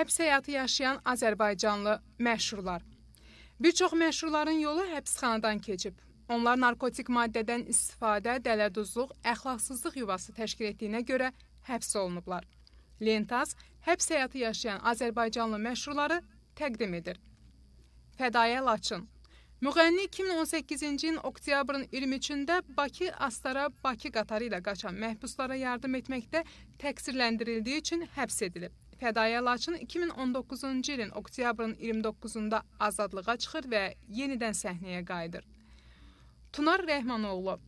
həbs həyatı yaşayan Azərbaycanlı məşhurlar. Bir çox məşhurların yolu həbsxanadan keçib. Onlar narkotik maddədən istifadə, dələduzluq, əxlaqsızlıq yuvası təşkil etdiyinə görə həbs olunublar. Lentaz həbs həyatı yaşayan Azərbaycanlı məşhurları təqdim edir. Fədayə Laçın Müğənni 2018-ci ilin oktyabrın 23-də Bakı Astara Bakı qatarı ilə qaçan məhbuslara yardım etməkdə təqsirləndirildiyi üçün həbs edilib. Fədaya Laçın 2019-cu ilin oktyabrın 29-da azadlığa çıxır və yenidən səhnəyə qayıdır. Tunar Rəhmanoğlu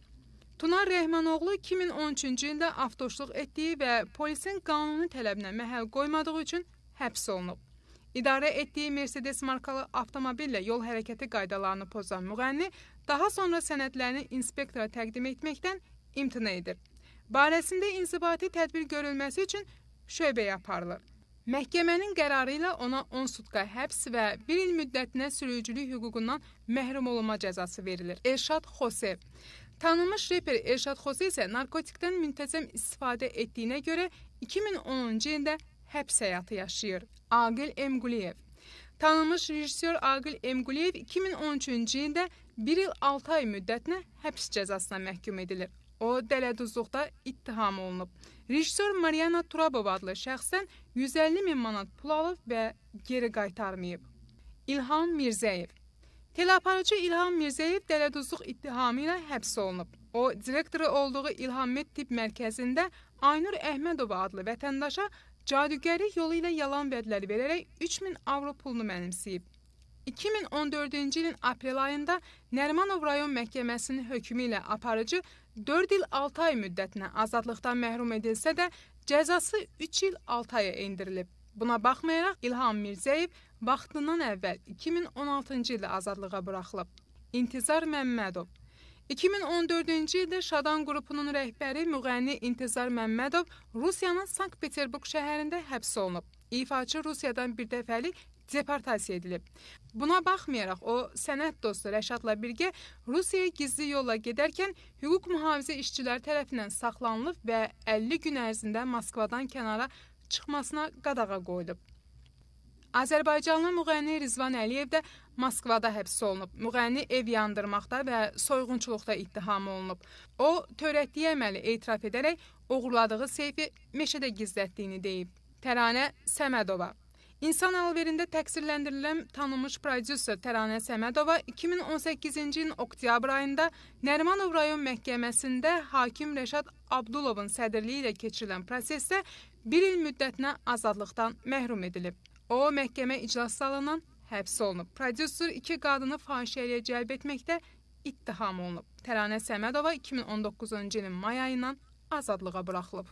Tunar Rəhmanoğlu 2013-cü ildə avtoşluq etdiyi və polisin qanuni tələbinə məhəl qoymadığı üçün həbs olunub. İdarə etdiyi Mercedes markalı avtomobillə yol hərəkəti qaydalarını pozan müğənni daha sonra sənədlərini inspektora təqdim etməkdən imtina edir. Barəsində inzibati tədbir görülməsi üçün şöbəyə aparılır. Məhkəmənin qərarı ilə ona 10 sutka həbs və 1 il müddətinə sürücülük hüququndan məhrum olunma cəzası verilir. Elşad Xose Tanınmış reper Elşad Xose isə narkotikdən müntəzəm istifadə etdiyinə görə 2010-cu ildə həbs həyatı yaşayır. Aqil Emquliyev Tanınmış rejissor Aqil Emquliyev 2013-cü ildə 1 il 6 ay müddətinə həbs cəzasına məhkum edilir. O, dələduzluqda ittiham olunub. Rejissor Mariana Turabova adlı şəxsdən 150 min manat pul alıb və geri qaytarmayıb. İlham Mirzəyev Teleaparıcı İlham Mirzəyev dələduzluq ittihamı ilə həbs olunub. O, direktoru olduğu İlham Med Tibb Mərkəzində Aynur Əhmədova adlı vətəndaşa Cadügərlik yolu ilə yalan vədləri verərək 3000 avro pulunu mənimsəyib. 2014-cü ilin aprel ayında Nərimanov rayon məhkəməsinin hökmü ilə aparıcı 4 il 6 ay müddətinə azadlıqdan məhrum edilsə də cəzası 3 il 6 aya endirilib. Buna baxmayaraq İlham Mirzəyev vaxtından əvvəl 2016-cı ildə azadlığa buraxılıb. İntizar Məmmədov 2014-cü ildə Şadan qrupunun rəhbəri müğənni İntizar Məmmədov Rusiyanın Sankt-Peterburq şəhərində həbs olunub. İfaçı Rusiyadan bir dəfəlik deportasiya edilib. Buna baxmayaraq o sənət dostu Rəşadla birgə Rusiyaya gizli yolla gedərkən hüquq mühafizə işçiləri tərəfindən saxlanılıb və 50 gün ərzində Moskvadan kənara çıxmasına qadağa qoyulub. Azərbaycanlı müğənni Rizvan Əliyev də Moskvada həbs olunub. Müğənni ev yandırmaqda və soyğunçuluqda ittiham olunub. O, törətdiyi əməli etiraf edərək oğurladığı seyfi meşədə gizlətdiyini deyib. Təranə Səmədova İnsan alverində təqsirləndirilən tanınmış prodüser Təranə Səmədova 2018-ci ilin oktyabr ayında Nərimanov rayon məhkəməsində hakim Rəşad Abdulovun sədrliyi ilə keçirilən prosesdə bir il müddətinə azadlıqdan məhrum edilib. O, məhkəmə iclas salından həbs olunub. Prodüser iki qadını fahişəliyə cəlb etməkdə ittiham olunub. Təranə Səmədova 2019-cu ilin may ayından azadlığa buraxılıb.